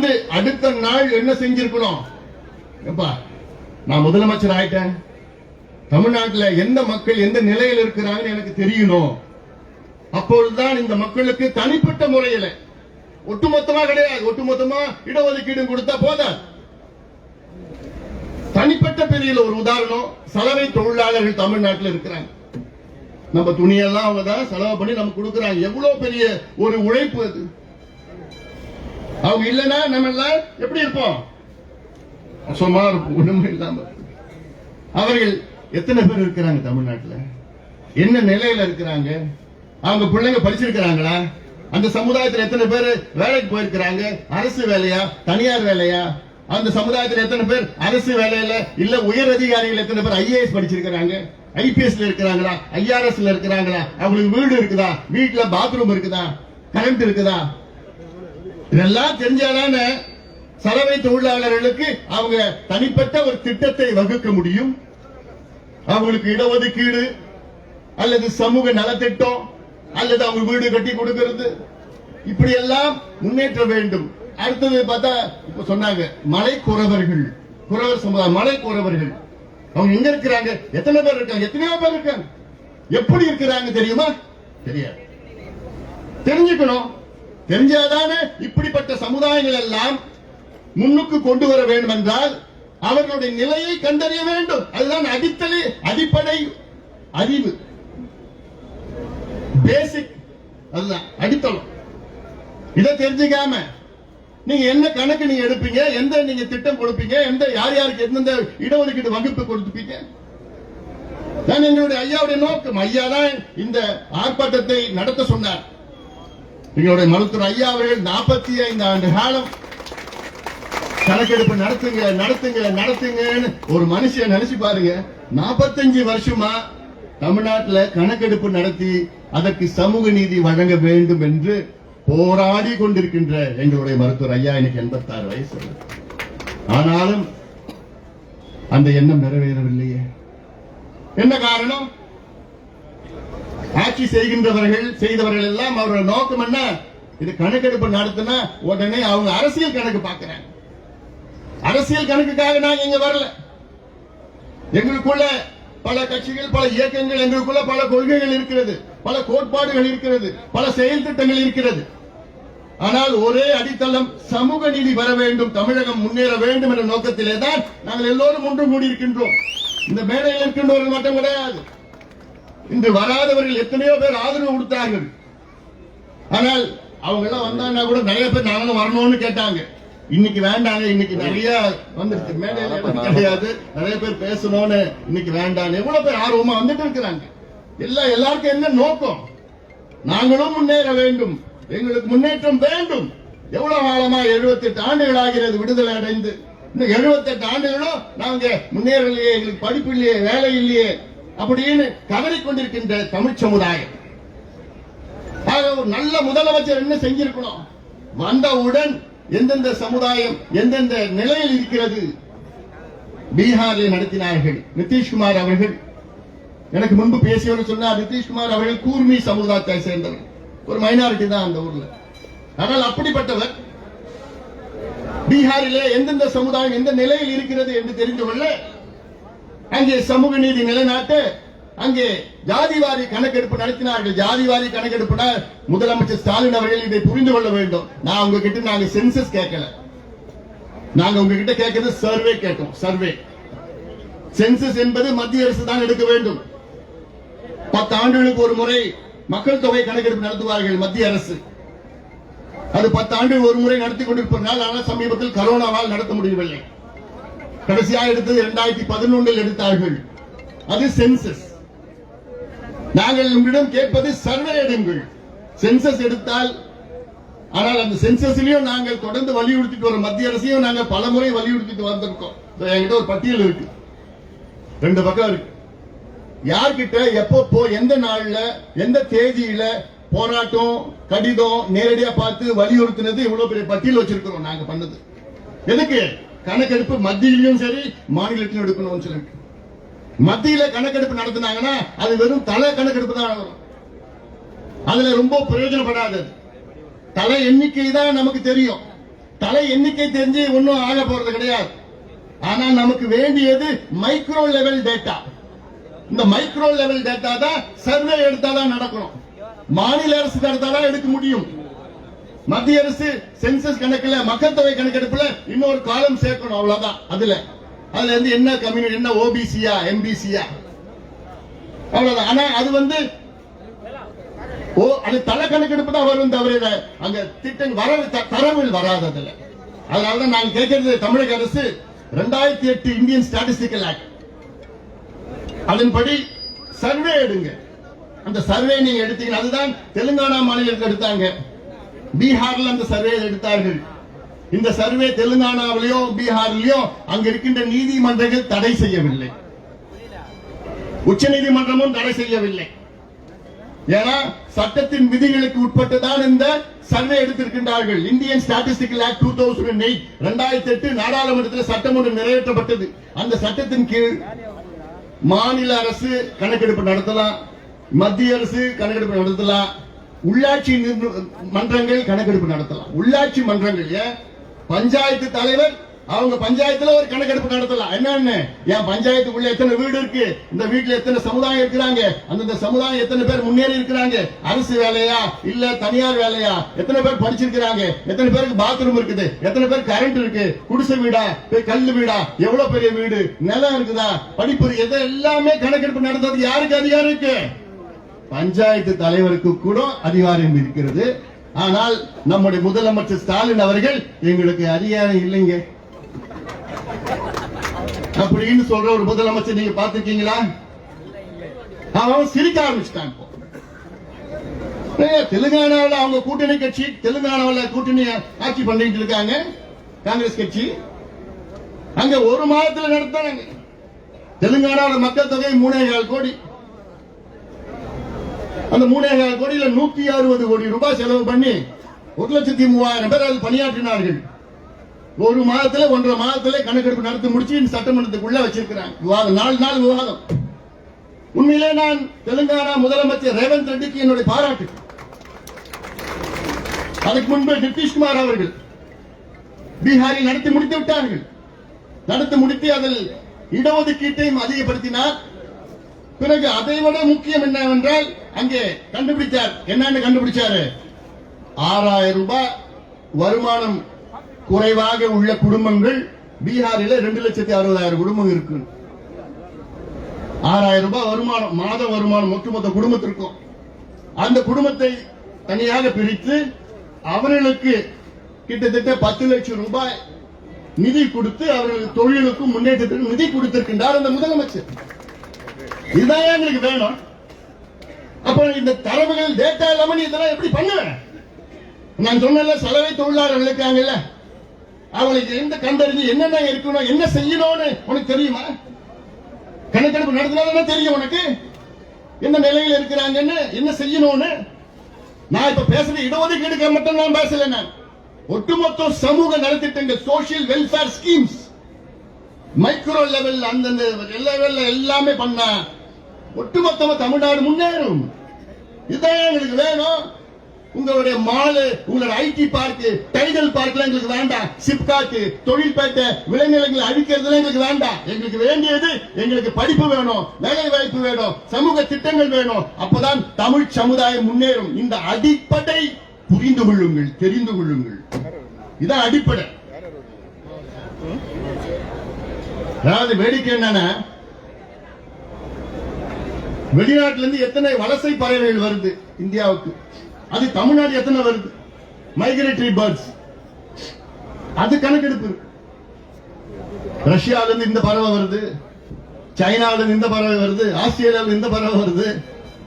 வந்து அடுத்த நாள் என்ன செஞ்சிருக்கணும்? எப்பா நான் முதலமைச்சர் ஆயிட்டேன். தமிழ்நாட்டில் எந்த மக்கள் எந்த நிலையில் இருக்கிறாங்கன்னு எனக்கு தெரியணும். அப்பொழுதுதான் இந்த மக்களுக்கு தனிப்பட்ட முறையில ஒட்டுமொத்தமா கிடையாது ஒட்டுமொத்தமா இடஒதுக்கீடு கொடுத்தா போதாது. தனிப்பட்ட பிரிவில் ஒரு உதாரணம் சலவை தொழிலாளர்கள் தமிழ்நாட்டில் இருக்கிறாங்க. நம்ம துணியெல்லாம் அவங்க தான் செலவு பண்ணி நமக்கு கொடுக்குறாங்க. எவ்வளவு பெரிய ஒரு உழைப்பு அது. அவங்க இல்லைன்னா நம்ம எல்லாம் எப்படி இருப்போம்? சும்மா இருப்போம். ஒண்ணுமே இல்லாம அவர்கள் எத்தனை பேர் இருக்கிறாங்க தமிழ்நாட்டில்? என்ன நிலையில இருக்கிறாங்க? அவங்க பிள்ளைங்க படிச்சிருக்கிறாங்களா? அந்த சமுதாயத்தில் எத்தனை பேர் வேலைக்கு போயிருக்கிறாங்க? அரசு வேலையா? தனியார் வேலையா? அந்த சமுதாயத்தில் எத்தனை பேர் அரசு வேலையில இல்ல உயர் அதிகாரிகள் எத்தனை பேர் ஐஏஎஸ் படிச்சிருக்கிறாங்க? ஐபிஎஸ்ல இருக்கிறாங்களா? ஐஆர்எஸ்ல இருக்கிறாங்களா? அவங்களுக்கு வீடு இருக்குதா? வீட்டுல பாத்ரூம் இருக்குதா? கரண்ட் இருக்குதா? இதெல்லாம் தெரிஞ்சாலான சலவை தொழிலாளர்களுக்கு அவங்க தனிப்பட்ட ஒரு திட்டத்தை வகுக்க முடியும்? அவங்களுக்கு இடஒதுக்கீடு அல்லது சமூக நலத்திட்டம் அல்லது அவங்க வீடு கட்டி கொடுக்கிறது. இப்படி எல்லாம் முன்னேற்ற வேண்டும். அடுத்தது பார்த்தா இப்ப சொன்னாங்க மலை குறவர்கள் குறவர் சமுதாயம் மலை குறவர்கள் அவங்க எங்க இருக்கிறாங்க? எத்தனை பேர் இருக்காங்க? எத்தனையோ பேர் இருக்காங்க. எப்படி இருக்கிறாங்க தெரியுமா? தெரியாது. தெரிஞ்சுக்கணும். தெரிஞ்சாதானே இப்படிப்பட்ட சமுதாயங்கள் எல்லாம் முன்னுக்கு கொண்டு வர வேண்டும் என்றால் அவர்களுடைய நிலையை கண்டறிய வேண்டும். அதுதான் அடித்தளி அடிப்படை அறிவு. பேசிக் அதுதான் அடித்தளம். இதை தெரிஞ்சுக்காம நீங்க என்ன கணக்கு நீங்க எடுப்பீங்க எந்த நீங்க திட்டம் கொடுப்பீங்க எந்த யார் யாருக்கு எந்தெந்த இடஒதுக்கீடு வகுப்பு கொடுத்துப்பீங்க தான் எங்களுடைய ஐயாவுடைய நோக்கம். ஐயா தான் இந்த ஆர்ப்பாட்டத்தை நடத்த சொன்னார். எங்களுடைய மருத்துவர் ஐயா அவர்கள் நாற்பத்தி ஐந்து ஆண்டு காலம் கணக்கெடுப்பு நடத்துங்க நடத்துங்க நடத்துங்கன்னு ஒரு மனுஷன் நினைச்சு பாருங்க. 45 வருஷமா தமிழ்நாட்டுல கணக்கெடுப்பு நடத்தி அதற்கு சமூக நீதி வழங்க வேண்டும் என்று போராடி கொண்டிருக்கின்ற எங்களுடைய மருத்துவர் ஐயா எனக்கு 86 வயசு. ஆனாலும் அந்த எண்ணம் நிறைவேறவில்லையே. என்ன காரணம்? ஆட்சி செய்கின்றவர்கள் செய்தவர்கள் எல்லாம் அவரோட நோக்கம் என்ன? இது கணக்கெடுப்பு நடத்தினா உடனே அவங்க அரசியல் கணக்கு பார்க்கிறாங்க. அரசியல் கணக்குக்காக நாங்க இங்க வரல. எங்களுக்குள்ள பல கட்சிகள் பல இயக்கங்கள் எங்களுக்குள்ள பல கொள்கைகள் இருக்கிறது. பல கோட்பாடுகள் இருக்கிறது. பல செயல் திட்டங்கள் இருக்கிறது. ஆனால் ஒரே அடித்தளம் சமூக நீதி வர வேண்டும் தமிழகம் முன்னேற வேண்டும் என்ற நோக்கத்திலே தான் நாங்கள் எல்லோரும் ஒன்று கூடியிருக்கின்றோம். இந்த மேடையில் இருக்கின்றவர்கள் மட்டும் கிடையாது. இன்று வராதவர்கள் எத்தனையோ பேர் ஆதரவு கொடுத்தார்கள். ஆனால் அவங்க எல்லாம் வந்தாங்கன்னா கூட நிறைய பேர் நாங்களும் வரணும்னு கேட்டாங்க. இன்னைக்கு வேண்டாங்க இன்னைக்கு நிறைய வந்துருச்சு. மேடையில கிடையாது. நிறைய பேர் பேசணும்னு இன்னைக்கு வேண்டாம் எவ்வளவு பேர் ஆர்வமா வந்துட்டு இருக்கிறாங்க. எல்லாம் எல்லாருக்கும் என்ன நோக்கம்? நாங்களும் முன்னேற வேண்டும். எங்களுக்கு முன்னேற்றம் வேண்டும். எவ்வளவு காலமா 78 ஆண்டுகள் ஆகிறது விடுதலை அடைந்து. இன்னும் 78 ஆண்டுகளும் நாங்க முன்னேறலையே எங்களுக்கு படிப்பு இல்லையே வேலை இல்லையே. அப்படின்னு கதறிக் கொண்டிருக்கின்ற தமிழ் சமுதாயம். ஒரு நல்ல முதலமைச்சர் என்ன செஞ்சிருக்கணும்? வந்தவுடன் எந்தெந்த சமுதாயம் எந்தெந்த நிலையில் இருக்கிறது? பீகாரில் நடத்தினார்கள் நிதிஷ்குமார் அவர்கள். எனக்கு முன்பு பேசியவர் சொன்னார் நிதிஷ்குமார் அவர்கள் கூர்மி சமுதாயத்தை சேர்ந்தவர். ஒரு மைனாரிட்டி தான் அந்த ஊர்ல. ஆனால் அப்படிப்பட்டவர் பீகாரிலே எந்தெந்த சமுதாயம் எந்த நிலையில் இருக்கிறது என்று தெரிந்து கொள்ள அங்கே சமூக நீதி நிலைநாட்ட அங்கே ஜாதிவாரி கணக்கெடுப்பு நடத்தினார்கள். ஜாதிவாரி கணக்கெடுப்புனா முதலமைச்சர் ஸ்டாலின் அவர்கள் இதை புரிந்து கொள்ள வேண்டும். நான் உங்ககிட்ட நாங்க சென்சஸ் கேட்கல. நாங்க உங்ககிட்ட கேட்கறது சர்வே கேட்டோம் சர்வே சென்சஸ் என்பது மத்திய அரசு தான் எடுக்க வேண்டும். பத்து ஆண்டுகளுக்கு ஒரு முறை மக்கள் தொகை கணக்கெடுப்பு நடத்துவார்கள் மத்திய அரசு. அது பத்து ஆண்டு ஒரு முறை நடத்தி கொண்டிருப்பதனால் ஆனால் சமீபத்தில் கரோனாவால் நடத்த முடியவில்லை. கடைசியாக எடுத்தது இரண்டாயிரத்தி பதினொன்றில் எடுத்தார்கள். அது சென்சஸ் நாங்கள் உங்களிடம் கேட்பது சர்வே எடுங்கள். சென்சஸ் எடுத்தால் ஆனால் அந்த சென்சஸ்லயும் நாங்கள் தொடர்ந்து வலியுறுத்திட்டு வரோம். மத்திய அரசையும் நாங்கள் பல முறை வலியுறுத்திட்டு வந்திருக்கோம். என்கிட்ட ஒரு பட்டியல் இருக்கு. ரெண்டு பக்கம் இருக்கு. யார்கிட்ட எப்போ போ எந்த நாள்ல எந்த தேதியில போராட்டம் கடிதம் நேரடியா பார்த்து வலியுறுத்தினது இவ்வளவு பெரிய பட்டியல் வச்சிருக்கிறோம் நாங்க பண்ணது. எதுக்கு? கணக்கெடுப்பு மத்தியிலும் சரி மாநிலத்திலும் எடுக்கணும்னு சொல்லிட்டு மத்தியில கணக்கெடுப்பு நடத்தினாங்கன்னா அது வெறும் தலை கணக்கெடுப்பு தான். வரும் அதுல ரொம்ப பிரயோஜனப்படாது. தலை எண்ணிக்கை தான் நமக்கு தெரியும். தலை எண்ணிக்கை தெரிஞ்சு ஒன்னும் ஆக போறது கிடையாது. ஆனா நமக்கு வேண்டியது மைக்ரோ லெவல் டேட்டா இந்த மைக்ரோ லெவல் டேட்டா தான் சர்வே எடுத்தாதான் நடக்கணும். மாநில அரசு எடுத்தாதான் எடுக்க முடியும். மத்திய அரசு சென்சஸ் கணக்குல மக்கள் தொகை கணக்கெடுப்புல இன்னொரு காலம் சேர்க்கணும் அவ்வளவுதான். அதுல. அதுல இருந்து என்ன கம்யூனிட்டி என்ன ஓபிசியா எம்பிசியா அவ்வளவுதான். ஆனா அது வந்து ஓ அது தலை கணக்கெடுப்பு தான் வரும் தவிர அங்க திட்டம் வர தரவில் வராது அதுல. அதனாலதான் நான் கேட்கறது தமிழக அரசு ரெண்டாயிரத்தி எட்டு இந்தியன் ஸ்டாட்டிஸ்டிக்கல் ஆக்ட் அதன்படி சர்வே எடுங்க. அந்த சர்வே நீங்க எடுத்தீங்கன்னா அதுதான் தெலுங்கானா மாநிலத்தில் எடுத்தாங்க. பீகார்ல அந்த சர்வே எடுத்தார்கள். இந்த சர்வே தெலுங்கானாவிலயோ பீகார்லயோ அங்க இருக்கின்ற நீதிமன்றங்கள் தடை செய்யவில்லை. உச்ச நீதிமன்றமும் தடை செய்யவில்லை. ஏன்னா சட்டத்தின் விதிகளுக்கு உட்பட்டு தான் இந்த survey எடுத்திருக்கின்றார்கள். Indian statistical act two thousand eight ரெண்டாயிரத்தி எட்டு நாடாளுமன்றத்தில் சட்டம் ஒன்று நிறைவேற்றப்பட்டது. அந்த சட்டத்தின் கீழ் மாநில அரசு கணக்கெடுப்பு நடத்தலாம் மத்திய அரசு கணக்கெடுப்பு நடத்தலாம் உள்ளாட்சி மன்றங்கள் கணக்கெடுப்பு நடத்தலாம். உள்ளாட்சி மன்றங்கள் ஏன்? பஞ்சாயத்து தலைவர் அவங்க பஞ்சாயத்துல ஒரு கணக்கெடுப்பு நடத்தலாம். என்னன்னு என் பஞ்சாயத்துக்குள்ள எத்தனை வீடு இருக்கு? இந்த வீட்டுல எத்தனை சமுதாயம் இருக்கிறாங்க? அந்தந்த சமுதாயம் எத்தனை பேர் முன்னேறி இருக்கிறாங்க? அரசு வேலையா? இல்ல தனியார் வேலையா? எத்தனை பேர் படிச்சிருக்கிறாங்க? எத்தனை பேருக்கு பாத்ரூம் இருக்குது? எத்தனை பேர் கரண்ட் இருக்கு? குடிசை வீடா? கல் வீடா? எவ்வளவு பெரிய வீடு? நிலம் இருக்குதா? படிப்பு எது எதை எல்லாமே கணக்கெடுப்பு நடத்துறது யாருக்கு அதிகாரம் இருக்கு? பஞ்சாயத்து தலைவருக்கு கூட அதிகாரம் இருக்கிறது. ஆனால் நம்முடைய முதலமைச்சர் ஸ்டாலின் அவர்கள் எங்களுக்கு அதிகாரம் இல்லைங்க. அப்படின்னு சொல்ற ஒரு முதலமைச்சர் நீங்க பாத்துருக்கீங்களா அவன் சிரிக்க ஆரம்பிச்சுட்டான் தெலுங்கானாவில் அவங்க கூட்டணி கட்சி தெலுங்கானாவுல கூட்டணி ஆட்சி பண்ணிட்டு இருக்காங்க. காங்கிரஸ் கட்சி. அங்க ஒரு மாதத்துல நடத்தாங்க தெலுங்கானாவுல மக்கள் தொகை மூணே கால் கோடி. அந்த மூணே கால் கோடியில நூத்தி அறுபது கோடி ரூபாய் செலவு பண்ணி ஒரு லட்சத்தி மூவாயிரம் பேர் அதில் பணியாற்றினார்கள். ஒரு மாதத்துல ஒன்றரை மாதத்துல கணக்கெடுப்பு நடத்தி முடிச்சு சட்டமன்றத்துக்குள்ள வச்சிருக்கிறாங்க. விவாதம். நாலு நாள் விவாதம். உண்மையிலே நான் தெலுங்கானா முதலமைச்சர் ரேவந்த் ரெட்டிக்கு என்னுடைய பாராட்டு. அதுக்கு முன்பு நிதிஷ்குமார் அவர்கள் பீகாரில் நடத்தி முடித்து விட்டார்கள். நடத்தி முடித்து அதில் இடஒதுக்கீட்டையும் அதிகப்படுத்தினார். பிறகு அதை விட முக்கியம் என்னவென்றால் அங்கே கண்டுபிடிச்சார் என்னன்னு கண்டுபிடிச்சாரு? ஆறாயிரம் ரூபாய் வருமானம் குறைவாக உள்ள குடும்பங்கள் பீகாரில ரெண்டு லட்சத்தி அறுபதாயிரம் குடும்பம் இருக்கு. ஆறாயிரம் ரூபாய் வருமானம் மாத வருமானம் ஒட்டுமொத்த குடும்பத்திற்கும். அந்த குடும்பத்தை தனியாக பிரித்து அவர்களுக்கு கிட்டத்தட்ட பத்து லட்சம் ரூபாய் நிதி கொடுத்து அவர்கள் தொழிலுக்கும் முன்னேற்றத்திற்கும் நிதி கொடுத்திருக்கின்றார் அந்த முதலமைச்சர். இதுதான் எங்களுக்கு வேணும்? அப்ப இந்த தரவுகள் டேட்டா இல்லாம நீ இதெல்லாம் எப்படி பண்ணுவேன் நான் சொன்னல சலவை தொழிலாளர்கள் இருக்காங்கல்ல அவங்களுக்கு எந்த கண்டறிஞ்சு என்னென்ன இருக்கணும் என்ன செய்யணும்னு உனக்கு தெரியுமா? கணக்கெடுப்பு நடத்தினாதான் தெரியும் உனக்கு? என்ன நிலையில் இருக்கிறாங்கன்னு என்ன செய்யணும்னு? நான் இப்ப பேசுறது இடஒதுக்கீடுக்கு மட்டும் நான் பேசல நான். ஒட்டுமொத்த சமூக நலத்திட்டங்கள் social welfare schemes micro level அந்தந்த லெவல்ல எல்லாமே பண்ணா ஒட்டுமொத்தமா தமிழ்நாடு முன்னேறும். இதுதான் எங்களுக்கு வேணும். உங்களுடைய மாலு உங்களுடைய ஐடி பார்க் டைடல் பார்க்லாம் எங்களுக்கு வேண்டாம். சிப்காட் தொழில்பேட்டை விளைநிலங்களை அழிக்கிறதுல எங்களுக்கு வேண்டாம். எங்களுக்கு வேண்டியது எங்களுக்கு படிப்பு வேணும் வேலை வாய்ப்பு வேணும் சமூக திட்டங்கள் வேணும். அப்பதான் தமிழ் சமுதாயம் முன்னேறும். இந்த அடிப்படை புரிந்து கொள்ளுங்கள் தெரிந்து கொள்ளுங்கள். இதான் அடிப்படை. அதாவது வேடிக்கை என்னன்னா வெளிநாட்டுல இருந்து எத்தனை வலசை பறவைகள் வருது? இந்தியாவுக்கு. அது தமிழ்நாடு எத்தனை வருது? மைக்ரேட்டரி பேர்ட்ஸ் அது கணக்கெடுப்பு. ரஷ்யால இருந்து இந்த பறவை வருது. சைனால இருந்து இந்த பறவை வருது. ஆஸ்திரேலியால இருந்து இந்த பறவை வருது.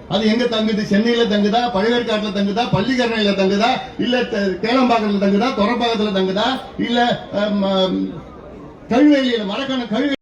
அது எங்க தங்குது? சென்னையில தங்குதா? பழவேற்காட்டுல தங்குதா? பள்ளிக்கரணையில தங்குதா? இல்ல கேளம்பாக்கத்துல தங்குதா? தொரப்பாக்கத்துல தங்குதா? இல்ல அம், கழுவேலியில மரக்கான கழுவே